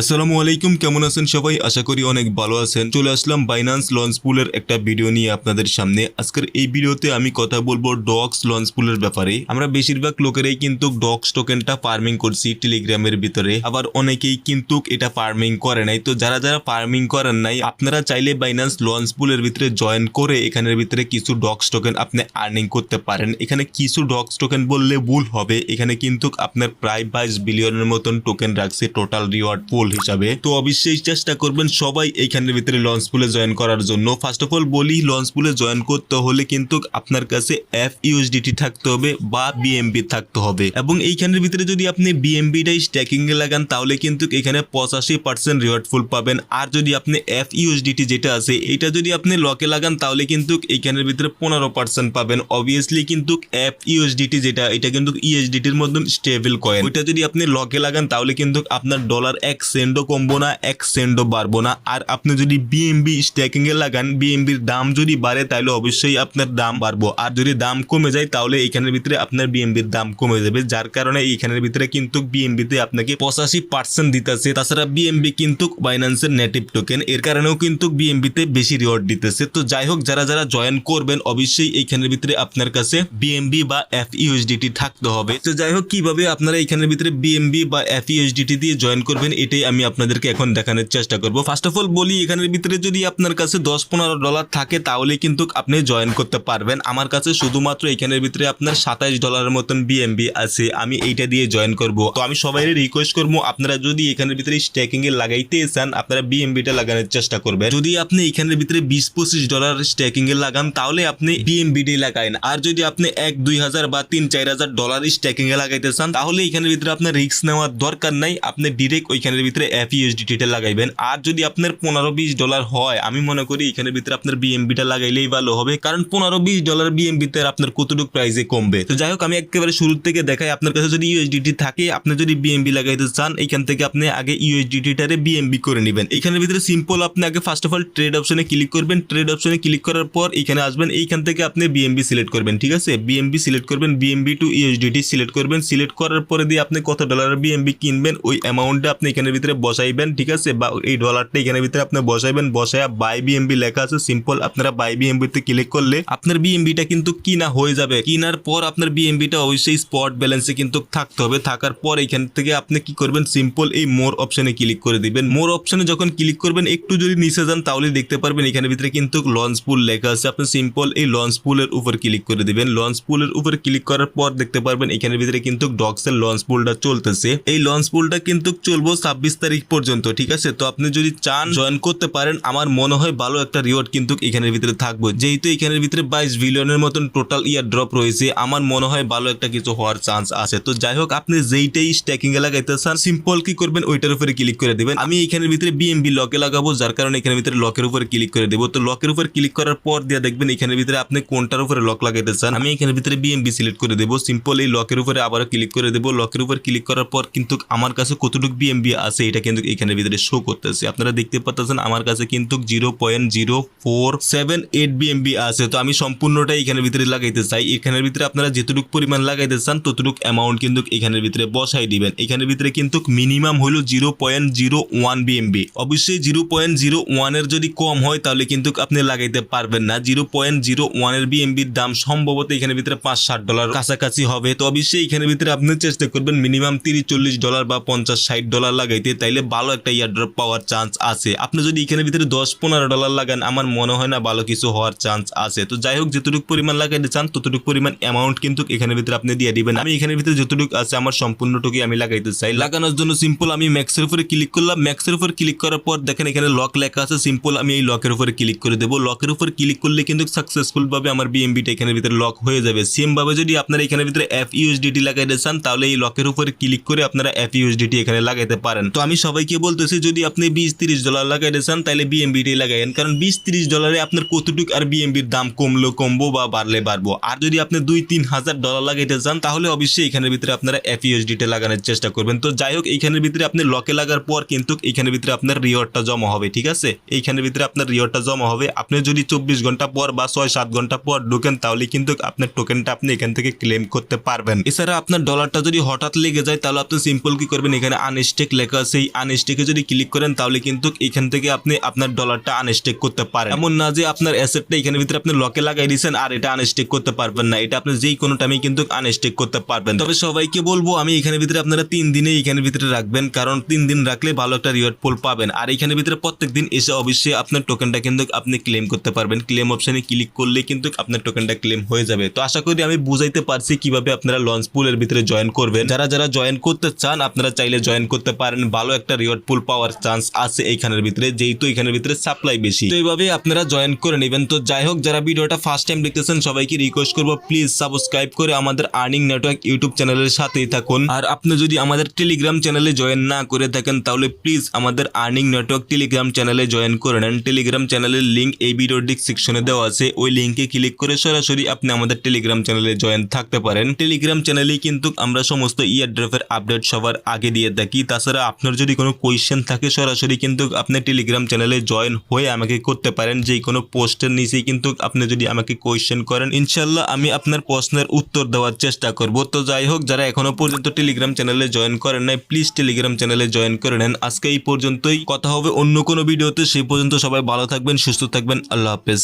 আসসালামু আলাইকুম, কেমন আছেন সবাই? আশা করি অনেক ভালো আছেন। চলে আসলাম বাইনান্স লঞ্চ পুলের একটা ভিডিও নিয়ে আপনাদের সামনে। আজকের এই ভিডিওতে আমি কথা বলব ডক্স লঞ্চ পুলের ব্যাপারে। আমরা বেশিরভাগ লোকেরাই কিন্তু ডক্স টোকেনটা ফার্মিং করছি টেলিগ্রামের ভিতরে। আবার অনেকেই কিন্তু এটা ফার্মিং করে নাই। তো যারা যারা ফার্মিং করেন নাই, আপনারা চাইলে বাইনান্স লঞ্চ পুলের ভিতরে জয়েন করে এখানের ভিতরে কিছু ডক্স টোকেন আপনি আর্নিং করতে পারেন। এখানে কিছু ডক্স টোকেন বললে ভুল হবে। এখানে কিন্তু আপনার প্রায় বাইশ বিলিয়নের মতন টোকেন রাখছে টোটাল রিওয়ার্ড পুল হিসাবে। তো অবশ্যই চেষ্টা করবেন সবাই এইখানের ভিতরে লঞ্চ পুলে জয়েন করার জন্য। ফার্স্ট অফ অল বলি লঞ্চ পুলে জয়েন করতে হলে কিন্তু আপনার কাছে এফ ইউএসডিটি থাকতে হবে বা বিএমবি থাকতে হবে। এবং এইখানের ভিতরে যদি আপনি বিএমবিটাই এ লাগান, তাহলে কিন্তু এখানে পঁচাশি পার্সেন্ট রিওয়ার্ড ফুল পাবেন। আর যদি আপনি এফ ইউএসডিটি যেটা আছে এটা যদি আপনি লকে লাগান, তাহলে কিন্তু এইখানের ভিতরে পনেরো পার্সেন্ট পাবেন। অবভিয়াসলি কিন্তু এফ ইউএসডিটি যেটা, এটা কিন্তু ইউএসডিটির মধ্যে স্টেবল কয়েন ওইটা যদি আপনি লকে লাগান, তাহলে কিন্তু আপনার ডলার এক সেন্টও কমবো না এক সেন্টও বাড়বো না আর আপনি যদি বিএমবি স্ট্যাকিং এ লাগান বিএমবির দাম যদি বাড়ে, তাহলে অবশ্যই আপনার দাম বাড়বো। আর যদি দাম কমে যায়, তাহলে এখানের ভিতরে আপনার বিএমবির দাম কমে যাবে, যার কারণে এইখানের ভিতরে কিন্তু বিএমবিতে আপনাকে পঁচাশি পার্সেন্ট দিতেছে। তাছাড়া বিএমবি কিন্তু বাইন্যান্সের নেটিভ টোকেন এর কারণেও কিন্তু বিএমবিতে বেশি রিওয়ার্ড দিতেছে। তো যাই হোক, যারা যারা জয়েন করবেন, অবশ্যই এখানের ভিতরে আপনার কাছে বিএমবি বা এফ ইউএসডিটি থাকতে হবে। তো যাই হোক, কীভাবে আপনারা এখানের ভিতরে বিএমবি বা এফ ইউএসডিটি দিয়ে জয়েন করবেন এটাই আমি আপনাদেরকে এখন দেখানোর চেষ্টা করব ফার্স্ট অফ অল বলি, এখানের ভিতরে যদি আপনার কাছে দশ পনেরো ডলার থাকে, তাহলে কিন্তু আপনি জয়েন করতে পারবেন। আমার কাছে শুধুমাত্র এখানের ভিতরে আপনার সাতাইশ ডলারের মতন বিএমবি আছে, আমি এইটা দিয়ে জয়েন করব। তো আমি সবাই রিকোয়েস্ট করব, আপনারা যদি এখানের ভিতরে স্ট্যাকিং এ লাগাইতে চান, আপনারা বিএমবিটা লাগানোর চেষ্টা করবেন। যদি আপনি এখানের ভিতরে বিশ পঁচিশ ডলার স্ট্যাকিং এ লাগান, তাহলে আপনি বিএমবিডি লাগাইন। আর যদি আপনি এক দুই হাজার বা তিন চার হাজার ডলার স্ট্যাকিং এ লাগাইতে চান, তাহলে এখানের ভিতরে আপনার রিস্ক নেওয়ার দরকার নাই, আপনি ডিরেক্ট ওইখানের ভিতরে এফ ইউএসডিটিটা লাগাইবেন। আর যদি আপনার পনেরো বিশ ডলার হয়, আমি মনে করি এখানের ভিতরে আপনার বিএমবিটা লাগাইলেই ভালো হবে, কারণ পনেরো বিশ ডলার বিএমবিতে আপনার কতটুকু প্রাইসে কমবে। তো যাই হোক, আমি একেবারে শুরু থেকে দেখাই, আপনার কাছে যদি ইউএসডিটি থাকে, আপনি যদি বিএমবি লাগাইতে চান, এখান থেকে আপনি আগে ইউএসডিটিটারে বিএমবি করে নেবেন। এখানের ভিতরে সিম্পল আপনি আগে ফার্স্ট অফ অল ট্রেড অপশনে ক্লিক করবেন। ট্রেড অপশনে ক্লিক করার পর এখানে আসবেন, এইখান থেকে আপনি বিএমবি সিলেক্ট করবেন, ঠিক আছে? বিএমবি সিলেক্ট করবেন বিএমবি টু ইউএসডিটি সিলেক্ট করবেন। সিলেক্ট করার পরে দিয়ে আপনি কত ডলারের বিএমবি কিনবেন, ওই অ্যামাউন্টটা আপনি এখানের ভিতরে বসাইবেন, ঠিক আছে? বা এই ডলারটা এখানে ভিতরে আপনি বসাইবেন, বসায়া বাই বিএমবি লেখা আছে সিম্পল আপনারা বাই বিএমবিতে ক্লিক করলে আপনার বিএমবিটা কিন্তু কিনা হয়ে যাবে। কিনার পর আপনার বিএমবিটা অবশ্যই স্পট ব্যালেন্সে কিন্তু থাকতে হবে। থাকার পর এখান থেকে আপনি কি করবেন? সিম্পল এই মোর অপশনে ক্লিক করে দিবেন। মোর অপশনে যখন ক্লিক করবেন, একটু যদি নিচে যান, তাহলে দেখতে পারবেন এখানের ভিতরে কিন্তু লঞ্চ পুল লেখা আছে। আপনি সিম্পল এই লঞ্চ পুলের উপর ক্লিক করে দিবেন। লঞ্চ পুলের উপর ক্লিক করার পর দেখতে পারবেন এখানের ভিতরে কিন্তু ডক্সের লঞ্চ পুলটা চলতেছে। এই লঞ্চ পুলটা কিন্তু চলবো ছাব্বিশ তারিখ পর্যন্ত, ঠিক আছে? তো আপনি যদি চান জয়েন করতে পারেন, আমার মনে হয় ভালো একটা রিওয়ার্ড কিন্তু এখানের ভিতরে থাকবে। যেহেতু এখানের ভিতরে বাইশ বিলিয়নের মতন টোটাল ইয়ার ড্রপ রয়েছে, আমার মনে হয় ভালো একটা কিছু হওয়ার চান্স আছে। তো যাই হোক, আপনি যেইটাই স্ট্যাকিং এ লাগাইতে চান সিম্পল কি করবেন, ওইটার উপরে ক্লিক করে দিবেন। আমি এখানের ভিতরে বিএমবি লকে লাগাবো, যার কারণে এখানের ভিতরে লকের উপরে ক্লিক করে দেবো। তো লকের উপর ক্লিক করার পর দিয়ে দেখবেন এখানের ভিতরে আপনি কোনটার উপরে লক লাগাইতে চান, আমি এখানের ভিতরে বিএমবি সিলেক্ট করে দেবো। সিম্পল এই লকের উপরে আবারও ক্লিক করে দেবো। লকের উপর ক্লিক করার পর কিন্তু আমার কাছে কতটুকু বিএমবি আছে এটা কিন্তু এখানের ভিতরে শো করতেছে। আপনারা দেখতে পাচ্ছেন আমার কাছে কিন্তু zero point zero four seven eight আছে। তো আমি সম্পূর্ণটাই এখানের ভিতরে লাগাইতে চাই। এখানের ভিতরে আপনারা যেটুকু পরিমাণ লাগাইতে চান, ততটুকু অ্যামাউন্ট কিন্তু এখানের ভিতরে বসাই দিবেন। এখানের ভিতরে কিন্তু মিনিমাম হলো zero point zero one BMB অবশ্যই জিরো পয়েন্ট জিরো ওয়ানের যদি কম হয়, তাহলে কিন্তু আপনি লাগাইতে পারবেন না। জিরো পয়েন্ট জিরো ওয়ানের বিএমবির দাম সম্ভবত এখানের ভিতরে পাঁচ ষাট ডলার কাছাকাছি হবে। তো অবশ্যই এখানের ভিতরে আপনি চেষ্টা করবেন মিনিমাম তিরিশ চল্লিশ ডলার বা পঞ্চাশ ষাট ডলার লাগাইতে। তাইলে ভালো একটা ইয়ারড্রপ পাওয়ার চান্স আছে। আপনি যদি এখানের ভিতরে দশ পনেরো ডলার লাগান, আমার মনে হয় না ভালো কিছু হওয়ার চান্স আছে। তো যাই হোক, যতটুকু পরিমাণ লাগাইতে চান, ততটুকু পরিমাণ অ্যামাউন্ট কিন্তু এখানের ভিতরে আপনি দিয়ে দিবেন। আমি এখানের ভিতরে যতটুকু আছে, আমার সম্পূর্ণটুকুই আমি লাগাইতে চাই। লাগানোর জন্য সিম্পল আমি ম্যাক্সের উপরে ক্লিক করলাম। ম্যাক্সের উপর ক্লিক করার পর দেখেন এখানে লক লেখা আছে। সিম্পল আমি এই লকের উপরে ক্লিক করে দেবো। লকের উপর ক্লিক করলে কিন্তু সাকসেসফুল ভাবে আমার বিএমবিটা এখানের ভিতরে লক হয়ে যাবে। সেম ভাবে যদি আপনারা এখানের ভিতরে এফ ইউএসডিটি লাগাইতে চান, তাহলে এই লকের উপরে ক্লিক করে আপনারা এফ ইউএসডিটি এখানে লাগাইতে পারেন। তো আমি সবাইকে বলতেছি, যদি আপনি বিশ তিরিশ ডলার লাগাইতে চান তাহলে বিএমবিটি লাগাইন কারণ বিশ তিরিশ ডলারে আপনার কতটুকু আর বিএমবির দাম কমলো, কমবো বা বাড়লে বাড়বো। আর যদি আপনি দুই তিন হাজার ডলার লাগাইতে চান, তাহলে অবশ্যই এখানের ভিতরে আপনারা এফ ইউএসডিটা লাগানোর চেষ্টা করবেন। তো যাই হোক এইখানের ভিতরে আপনি লকে লাগার পর কিন্তু এখানের ভিতরে আপনার রিওয়ার্ডটা জমা হবে, ঠিক আছে? এইখানের ভিতরে আপনার রিওয়ার্ডটা জমা হবে। আপনি যদি চব্বিশ ঘণ্টা পর বা ছয় সাত ঘণ্টা পর ঢুকেন, তাহলে কিন্তু আপনার টোকেনটা আপনি এখান থেকে ক্লেম করতে পারবেন। এছাড়া আপনার ডলারটা যদি হঠাৎ লেগে যায়, তাহলে আপনি সিম্পল কি করবেন? এখানে আনস্টেক লেখা এই আনস্টেকে যদি ক্লিক করেন, তাহলে কিন্তু এখান থেকে আপনি আপনার ডলারটা আনস্টেক করতে পারেন। এমন না যে আপনার অ্যাসেটটা এখানে ভিতরে আপনি লকে লাগাই দিয়েছেন আর এটা আনস্টেক করতে পারবেন না। এটা আপনি যেই কোনো টাইমে কিন্তু আনস্টেক করতে পারবেন। তবে সবাইকে বলব, আমি এখানে ভিতরে আপনারা তিন দিনে এখানে ভিতরে রাখবেন, কারণ তিন দিন রাখলে ভালো একটা রিওয়ার্ড পোল পাবেন। আর এখানে ভিতরে প্রত্যেক দিন এসে অবশ্যই আপনার টোকেনটা কিন্তু আপনি ক্লেম করতে পারবেন। ক্লেম অপশনে ক্লিক করলে কিন্তু আপনার টোকেনটা ক্লেম হয়ে যাবে। তো আশা করি আমি বুঝাইতে পারছি কীভাবে আপনারা লঞ্চ পুলের ভিতরে জয়েন করবেন। যারা যারা জয়েন করতে চান, আপনারা চাইলে জয়েন করতে পারেন। ভালো একটা রিওয়ার্ড পুল পাওয়ার চান্স আছে এইখানের ভিতরে, যেহেতু এখানের ভিতরে সাপ্লাই বেশি। তো এইভাবে আপনারা জয়েন করে নেবেন। তো যাই হোক, যারা ভিডিওটা ফার্স্ট টাইম দেখতেছেন, সবাইকে রিকোয়েস্ট করব প্লিজ সাবস্ক্রাইব করে আমাদের আর্নিং নেটওয়ার্ক ইউটিউব চ্যানেলের সাথেই থাকুন। আর আপনি যদি আমাদের টেলিগ্রাম চ্যানেলে জয়েন না করে থাকেন, তাহলে প্লিজ আমাদের আর্নিং নেটওয়ার্ক টেলিগ্রাম চ্যানেলে জয়েন করে নেন। টেলিগ্রাম চ্যানেলের লিঙ্ক এই ভিডিওর ডিসক্রিপশনে দেওয়া আছে। ওই লিঙ্কে ক্লিক করে সরাসরি আপনি আমাদের টেলিগ্রাম চ্যানেলে জয়েন থাকতে পারেন। টেলিগ্রাম চ্যানেলেই কিন্তু আমরা সমস্ত ইয়ার ড্রাফের আপডেট সবার আগে দিয়ে থাকি। তাছাড়া আপনার যদি কোনো কোয়েশ্চেন থাকে, সরাসরি কিন্তু আপনি টেলিগ্রাম চ্যানেলে জয়েন হয়ে আমাকে করতে পারেন। যে কোনো পোস্টের নিচেই কিন্তু আপনি যদি আমাকে কোয়েশ্চেন করেন, ইনশাল্লাহ আমি আপনার প্রশ্নের উত্তর দেওয়ার চেষ্টা করব। তো যাই হোক, যারা এখনও পর্যন্ত টেলিগ্রাম চ্যানেলে জয়েন করেন নাই প্লিজ টেলিগ্রাম চ্যানেলে জয়েন করে নেন। আজকে এই পর্যন্তই। কথা হবে অন্য কোনো ভিডিওতে সেই পর্যন্ত সবাই ভালো থাকবেন, সুস্থ থাকবেন। আল্লাহ হাফেজ।